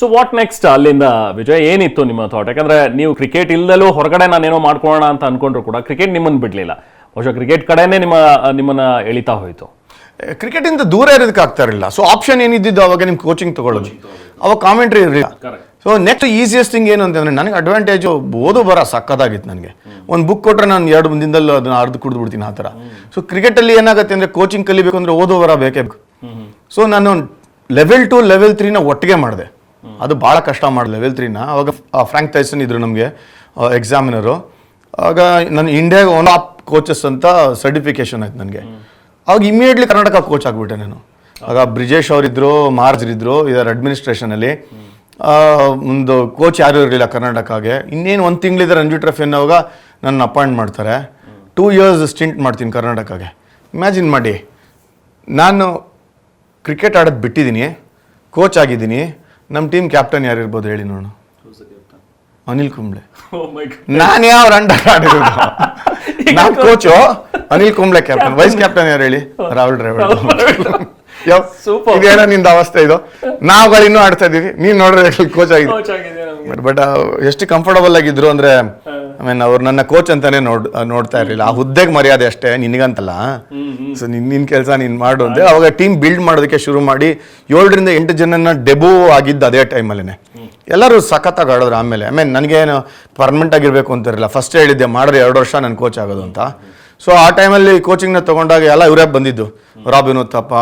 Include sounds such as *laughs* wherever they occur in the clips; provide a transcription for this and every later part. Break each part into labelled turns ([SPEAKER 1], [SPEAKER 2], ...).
[SPEAKER 1] So what next ಅಲ್ಲಿಂದ ವಿಜಯ್? ಏನಿತ್ತು ನಿಮ್ಮ ಥಾಟ್ ಯಾಕಂದ್ರೆ ನೀವು ಕ್ರಿಕೆಟ್ ಇಲ್ಲದಲ್ಲೂ ಹೊರಗಡೆ ನಾನೇನೋ ಮಾಡ್ಕೊಳ್ಳೋಣ ಅಂತ ಅನ್ಕೊಂಡ್ರು ಕೂಡ ಕ್ರಿಕೆಟ್ ನಿಮ್ಮನ್ನು ಬಿಡ್ಲಿಲ್ಲ. ಬಹುಶಃ ಕ್ರಿಕೆಟ್ ಕಡೆನೇ ನಿಮ್ಮ ನಿಮ್ಮನ್ನ ಎಳಿತಾ ಹೋಯ್ತು.
[SPEAKER 2] ಕ್ರಿಕೆಟಿಂದ ದೂರ ಇರೋದಕ್ಕೆ ಆಗ್ತಾ ಇರಲಿಲ್ಲ. ಸೊ ಆಪ್ಷನ್ ಏನಿದ್ದಿದ್ದು ಅವಾಗ ನಿಮ್ ಕೋಚಿಂಗ್ ತಗೊಳ್ಳೋದು. ಅವಾಗ ಕಾಮೆಂಟ್ರಿ ಇರಲಿಲ್ಲ. ಸೊ ನೆಕ್ಸ್ಟ್ ಈಸಿಯೆಸ್ಟ್ ಥಿಂಗ್ ಏನು ಅಂತಂದ್ರೆ ನನಗೆ ಅಡ್ವಾಂಟೇಜು ಓದು ಬರ ಸಕ್ಕದಾಗಿತ್ತು ನನಗೆ. ಒಂದು ಬುಕ್ ಕೊಟ್ಟರೆ ನಾನು ಎರಡು ದಿನದಲ್ಲಿ ಅದನ್ನು ಅರ್ಧ ಕುಡಿದು ಬಿಡ್ತೀನಿ ಆ ಥರ. ಸೊ ಕ್ರಿಕೆಟಲ್ಲಿ ಏನಾಗುತ್ತೆ ಅಂದರೆ ಕೋಚಿಂಗ್ ಕಲಿಬೇಕು ಅಂದರೆ ಓದೋ ಬರ ಬೇಕೇ ಬೇಕು. ಸೊ ನಾನು ಲೆವೆಲ್ ಟು ಲೆವೆಲ್ ತ್ರೀನ ಒಟ್ಟಿಗೆ ಮಾಡಿದೆ. ಅದು ಭಾಳ ಕಷ್ಟ ಮಾಡಿ ಲೆವೆಲ್ ತ್ರೀನ ಅವಾಗ ಫ್ರಾಂಕ್ ತೈಸನ್ ಇದ್ರು ನಮಗೆ ಎಕ್ಸಾಮಿನರು ಆಗ ನನ್ನ ಇಂಡಿಯಾಗೆ ಒನ್ ಆಫ್ ಕೋಚಸ್ ಅಂತ ಸರ್ಟಿಫಿಕೇಶನ್ ಆಯ್ತು ನನಗೆ. ಅವಾಗ ಇಮಿಡಿಯೇಟ್ಲಿ ಕರ್ನಾಟಕ ಕೋಚ್ ಆಗಿಬಿಟ್ಟೆ ನಾನು. ಆಗ ಬ್ರಿಜೇಶ್ ಅವರಿದ್ದರು ಮಾರ್ಜ್ ಇದ್ರು ಅಡ್ಮಿನಿಸ್ಟ್ರೇಷನಲ್ಲಿ ಒಂದು ಕೋಚ್ ಯಾರೂ ಇರಲಿಲ್ಲ ಕರ್ನಾಟಕಗೆ. ಇನ್ನೇನು ಒಂದು ತಿಂಗಳಿದೆ ರಂಜಿ ಟ್ರಫಿ ಅನ್ನೋವಾಗ ನನ್ನ ಅಪಾಯಿಂಟ್ ಮಾಡ್ತಾರೆ. ಟೂ ಇಯರ್ಸ್ ಸ್ಟಿಂಟ್ ಮಾಡ್ತೀನಿ ಕರ್ನಾಟಕಗೆ. ಇಮ್ಯಾಜಿನ್ ಮಾಡಿ. ನಾನು ಕ್ರಿಕೆಟ್ ಆಡೋದು ಬಿಟ್ಟಿದ್ದೀನಿ ಕೋಚ್ ಆಗಿದ್ದೀನಿ. ನಮ್ಮ ಟೀಮ್ ಕ್ಯಾಪ್ಟನ್ ಯಾರು ಇರ್ಬೋದು ಹೇಳಿ ನೋಡು ಅನಿಲ್ ಕುಂಬ್ಳೆ. *laughs* ನಾನು ಯಾವ ರಂಡ ಆಡಿರೋದು? *laughs* ನಮ್ಮ coach Anil Kumble captain vice captain ಯಾರು ಹೇಳಿ? ರಾಹುಲ್ ಡ್ರೈವರ್
[SPEAKER 1] ಸೂಪರ್
[SPEAKER 2] ಇದೇನೋ ನಿಂದ ಅವಸ್ಥೆ ಇದು. ನಾವುಗಳು ಇನ್ನೂ ಆಡ್ತಾ ಇದ್ದೀವಿ. ನೀನ್ ನೋಡ್ರೆ ಕೋಚ್ ಆಗಿದೆ ಬಟ್ ಎಷ್ಟು ಕಂಫರ್ಟಬಲ್ ಆಗಿದ್ರು ಅಂದ್ರೆ ಐ ಮೀನ್ ಅವ್ರು ನನ್ನ ಕೋಚ್ ಅಂತಾನೆ ನೋಡ್ ನೋಡ್ತಾ ಇರ್ಲಿಲ್ಲ. ಆ ಹುದ್ದೆಗೆ ಮರ್ಯಾದೆ ಅಷ್ಟೇ ನಿನಗಂತಲ್ಲ. ಸೊ ನಿನ್ ನಿನ್ ಕೆಲಸ ನೀನ್ ಮಾಡು ಅಂದ್ರೆ ಅವಾಗ ಟೀಮ್ ಬಿಲ್ಡ್ ಮಾಡೋದಕ್ಕೆ ಶುರು ಮಾಡಿ ಏಳರಿಂದ ಎಂಟು ಜನನ ಡೆಬು ಆಗಿದ್ದು ಅದೇ ಟೈಮಲ್ಲೇ ಎಲ್ಲರೂ ಸಖತ್ತಾಗಿ ಆಡಿದ್ರು ಆಮೇಲೆ. ಐ ಮೀನ್ ನನಗೇನು ಪರ್ಮನೆಂಟ್ ಆಗಿರ್ಬೇಕು ಅಂತಿರಲಿಲ್ಲ. ಫಸ್ಟ್ ಹೇಳಿದ್ದೆ ಮಾಡಿದ್ರೆ ಎರಡು ವರ್ಷ ನಾನು ಕೋಚ್ ಆಗೋದು ಅಂತ. ಸೊ ಆ ಟೈಮಲ್ಲಿ ಕೋಚಿಂಗ್ನ ತೊಗೊಂಡಾಗ ಎಲ್ಲ ಇವರೇ ಬಂದಿದ್ದು. ರಾಬಿನ್ ಉತ್ತಪ್ಪ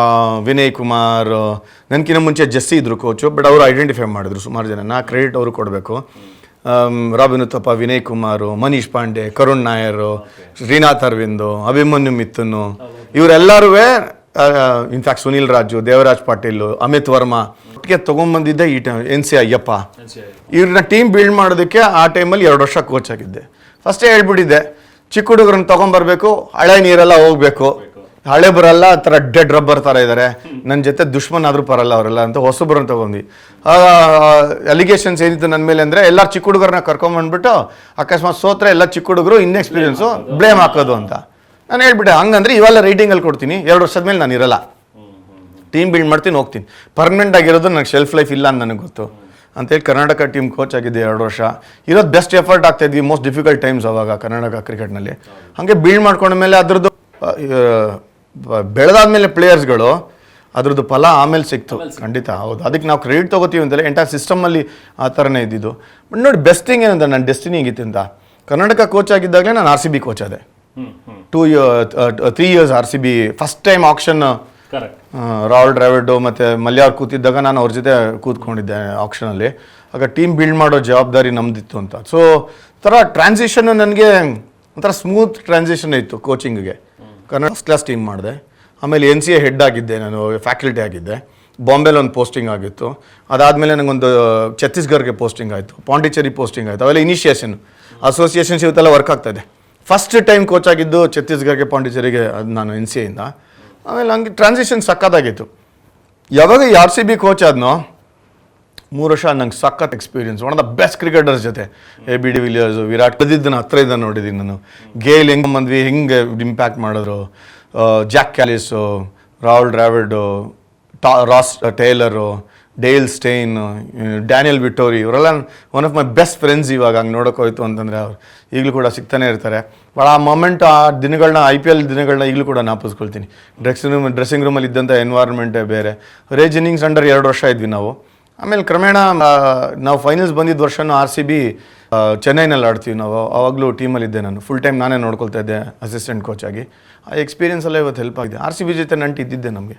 [SPEAKER 2] ವಿನಯ್ ಕುಮಾರ್ ನನಗಿನ್ನ ಮುಂಚೆ ಜಸ್ಸಿ ಇದ್ರು ಕೋಚು ಬಟ್ ಅವರು ಐಡೆಂಟಿಫೈ ಮಾಡಿದ್ರು ಸುಮಾರು ಜನ. ನಾ ಕ್ರೆಡಿಟ್ ಅವರು ಕೊಡಬೇಕು. ರಾಬಿನ್ ಉತ್ತಪ್ಪ ವಿನಯ್ ಕುಮಾರು ಮನೀಶ್ ಪಾಂಡೆ ಕರುಣ್ ನಾಯರ್ ಶ್ರೀನಾಥ್ ಅರವಿಂದ್ ಅಭಿಮನ್ಯು ಮಿಥುನು ಇವರೆಲ್ಲರೂ ಇನ್ಫ್ಯಾಕ್ಟ್ ಸುನಿಲ್ ರಾಜು ದೇವರಾಜ್ ಪಾಟೀಲ್ ಅಮಿತ್ ವರ್ಮಾ ಒಟ್ಟಿಗೆ ತೊಗೊಂಬಂದಿದ್ದೆ ಈ ಟೈಮ್ ಎನ್ ಸಿ ಅಯ್ಯಪ್ಪ. ಇವ್ರನ್ನ ಟೀಮ್ ಬಿಲ್ಡ್ ಮಾಡೋದಕ್ಕೆ ಆ ಟೈಮಲ್ಲಿ ಎರಡು ವರ್ಷ ಕೋಚ್ ಆಗಿದ್ದೆ. ಫಸ್ಟೇ ಹೇಳ್ಬಿಟ್ಟಿದ್ದೆ ಚಿಕ್ಕ ಹುಡುಗರನ್ನ ತಗೊಂಡ್ಬರ್ಬೇಕು ಹಳೆ ನೀರೆಲ್ಲ ಹೋಗ್ಬೇಕು. ಹಳೆ ಬರಲ್ಲ ಆ ಥರ ಡೆಡ್ ರಬ್ಬರ್ ಥರ ಇದ್ದಾರೆ ನನ್ನ ಜೊತೆ ದುಶ್ಮನ್ ಆದರೂ ಬರಲ್ಲ ಅವರೆಲ್ಲ ಅಂತ ಹೊಸಬ್ರನ್ನ ತೊಗೊಂಡು ಅಲಿಗೇಷನ್ಸ್ ಏನಿತ್ತು ನನ್ನ ಮೇಲೆ ಅಂದರೆ ಎಲ್ಲ ಚಿಕ್ಕ ಹುಡುಗರನ್ನ ಕರ್ಕೊಂಬಂದ್ಬಿಟ್ಟು ಅಕಸ್ಮಾತ್ ಸೋತ್ರೆ ಎಲ್ಲ ಚಿಕ್ಕ ಹುಡುಗರು ಇನ್ಎಕ್ಸ್ಪೀರಿಯನ್ಸು ಬ್ಲೇಮ್ ಹಾಕೋದು ಅಂತ. ನಾನು ಹೇಳ್ಬಿಟ್ಟೆ ಹಂಗಂದ್ರೆ ಇವೆಲ್ಲ ರೈಟಿಂಗಲ್ಲಿ ಕೊಡ್ತೀನಿ ಎರಡು ವರ್ಷದ ಮೇಲೆ ನಾನು ಇರಲ್ಲ. ಟೀಮ್ ಬಿಲ್ಡ್ ಮಾಡ್ತೀನಿ ಹೋಗ್ತೀನಿ. ಪರ್ಮನೆಂಟ್ ಆಗಿರೋದು ನನಗೆ ಶೆಲ್ಫ್ ಲೈಫ್ ಇಲ್ಲ ಅಂತ ನನಗೆ ಗೊತ್ತು. ಅಂತೇಳಿ ಕರ್ನಾಟಕ ಟೀಮ್ ಕೋಚ್ ಆಗಿದ್ದೆ ಎರಡು ವರ್ಷ. ಇರೋದು ಬೆಸ್ಟ್ ಎಫರ್ಟ್ ಆಗ್ತಾ ಇದ್ವಿ ಮೋಸ್ಟ್ ಡಿಫಿಕಲ್ಟ್ ಟೈಮ್ಸ್ ಅವಾಗ ಕರ್ನಾಟಕ ಕ್ರಿಕೆಟ್ನಲ್ಲಿ ಹಾಗೆ ಬಿಲ್ಡ್ ಮಾಡ್ಕೊಂಡ ಮೇಲೆ ಅದ್ರದ್ದು ಬೆಳೆದಾದ್ಮೇಲೆ ಪ್ಲೇಯರ್ಸ್ಗಳು ಅದ್ರದ್ದು ಫಲ ಆಮೇಲೆ ಸಿಕ್ತು. ಖಂಡಿತ ಹೌದು. ಅದಕ್ಕೆ ನಾವು ಕ್ರೆಡಿಟ್ ತೊಗೋತೀವಿ ಅಂತಲೇ ಎಂಟೈರ್ ಸಿಸ್ಟಮಲ್ಲಿ ಆ ಥರನೇ ಇದ್ದಿದ್ದು. ಬಟ್ ನೋಡಿ ಬೆಸ್ಟ್ ಥಿಂಗ್ ಏನಂತ ನನ್ನ ಡೆಸ್ಟಿನಿ ಹೇಗಿತ್ತು ಅಂತ. ಕರ್ನಾಟಕ ಕೋಚ್ ಆಗಿದ್ದಾಗಲೇ ನಾನು ಆರ್ ಸಿ ಬಿ ಕೋಚ್ ಆದೆ. Two year three years R C B first time action
[SPEAKER 1] correct
[SPEAKER 2] Rahul Dravid ಮತ್ತು ಮಲ್ಯಾರ್ ಕೂತಿದ್ದಾಗ ನಾನು ಅವ್ರ ಜೊತೆ ಕೂತ್ಕೊಂಡಿದ್ದೆ ಆಕ್ಷನಲ್ಲಿ ಆಗ ಟೀಮ್ ಬಿಲ್ಡ್ ಮಾಡೋ ಜವಾಬ್ದಾರಿ ನಮ್ದಿತ್ತು ಅಂತ. ಸೊ ಥರ ಟ್ರಾನ್ಸಿಷನ್ ನನಗೆ ಒಂಥರ ಸ್ಮೂತ್ ಟ್ರಾನ್ಸಿಷನ್ ಇತ್ತು ಕೋಚಿಂಗಿಗೆ ಕನ್ನಡ ಫಸ್ಟ್ ಕ್ಲಾಸ್ ಟೀಮ್ ಮಾಡಿದೆ. ಆಮೇಲೆ ಎನ್ ಸಿ ಎ ಹೆಡ್ ಆಗಿದ್ದೆ ನಾನು ಫ್ಯಾಕಲ್ಟಿ ಆಗಿದ್ದೆ. ಬಾಂಬೆಲಿ ಒಂದು ಪೋಸ್ಟಿಂಗ್ ಆಗಿತ್ತು. ಅದಾದಮೇಲೆ ನನಗೊಂದು ಛತ್ತೀಸ್ಗಢ್ಗೆ ಪೋಸ್ಟಿಂಗ್ ಆಯಿತು. ಪಾಂಡಿಚೇರಿ ಪೋಸ್ಟಿಂಗ್ ಆಯಿತು. ಅವೆಲ್ಲ ಇನಿಷಿಯೇಷನ್ ಅಸೋಸಿಯೇಷನ್ಸ್ ಇವತ್ತೆಲ್ಲ ವರ್ಕ್ ಆಗ್ತಾಯಿದೆ ಫಸ್ಟ್ ಟೈಮ್ ಕೋಚ್ ಆಗಿದ್ದು ಛತ್ತೀಸ್ಗಢ್ಗೆ ಪಾಂಡಿಚೇರಿಗೆ ಅದು ನಾನು ಎನ್ ಸಿ ಎಯಿಂದ ಆಮೇಲೆ ಹಂಗೆ ಟ್ರಾನ್ಸಿಷನ್ ಸಕ್ಕತ್ತಾಗಿತ್ತು ಯಾವಾಗ ಆರ್ ಸಿ ಬಿ ಕೋಚ್ ಆದ್ನೋ, ಮೂರು ವರ್ಷ ನಂಗೆ ಸಖತ್ experience one of the best cricketers ಜೊತೆ. A B de Villiers Virat ಕದಿದ್ದನ್ನು ಹತ್ರ ಇದ್ದ ನೋಡಿದ್ದೀನಿ ನಾನು. ಗೇಲ್ ಹೆಂಗೆ ಬಂದ್ವಿ, ಹೆಂಗೆ ಇಂಪ್ಯಾಕ್ಟ್ ಮಾಡಿದ್ರು ಜಾಕ್ ಕ್ಯಾಲಿಸು ರಾಹುಲ್ ಡ್ರಾವಿಡು ಟಾ Ross Taylor Dale Steyn Daniel Vettori ಇವರೆಲ್ಲ one of my best friends ಇವಾಗ ಹಂಗೆ ನೋಡೋಕೆ ಹೋಯ್ತು ಅಂತಂದರೆ ಅವ್ರು. ಈಗಲೂ ಕೂಡ ಸಿಗ್ತಾನೆ ಇರ್ತಾರೆ. ಭಾಳ ಆ ಮೊಮೆಂಟ್ ಆ ದಿನಗಳನ್ನ ಐ ಪಿ ಎಲ್ ದಿನಗಳನ್ನ ಈಗಲೂ ಕೂಡ ನಾಪಿಸ್ಕೊಳ್ತೀನಿ. ಡ್ರೆಸ್ಸಿಂಗ್ ರೂಮ್ ಡ್ರೆಸ್ಸಿಂಗ್ ರೂಮಲ್ಲಿ ಇದ್ದಂಥ ಎನ್ವೈರ್ಮೆಂಟೇ ಬೇರೆ. ರೇಜ್ ಇನ್ನಿಂಗ್ಸ್ ಅಂಡರ್ ಎರಡು ವರ್ಷ ಇದ್ವಿ ನಾವು. ಆಮೇಲೆ ಕ್ರಮೇಣ ನಾವು ಫೈನಲ್ಸ್ ಬಂದಿದ್ದ ವರ್ಷನೂ ಆರ್ ಸಿ ಬಿ ಚೆನ್ನೈನಲ್ಲಿ ಆಡ್ತೀವಿ ನಾವು. ಆವಾಗಲೂ ಟೀಮಲ್ಲಿದ್ದೆ ನಾನು. ಫುಲ್ ಟೈಮ್ ನಾನೇ ನೋಡ್ಕೊಳ್ತಾ ಇದ್ದೆ ಅಸಿಸ್ಟೆಂಟ್ ಕೋಚಾಗಿ ಆ ಎಕ್ಸ್ಪೀರಿಯನ್ಸ್ ಎಲ್ಲ ಇವತ್ತು ಹೆಲ್ಪ್ ಆಗಿದೆ. ಆರ್ ಸಿ ಬಿ ಜೊತೆ ನಂಟು ಇದ್ದಿದ್ದೆ ನಮಗೆ.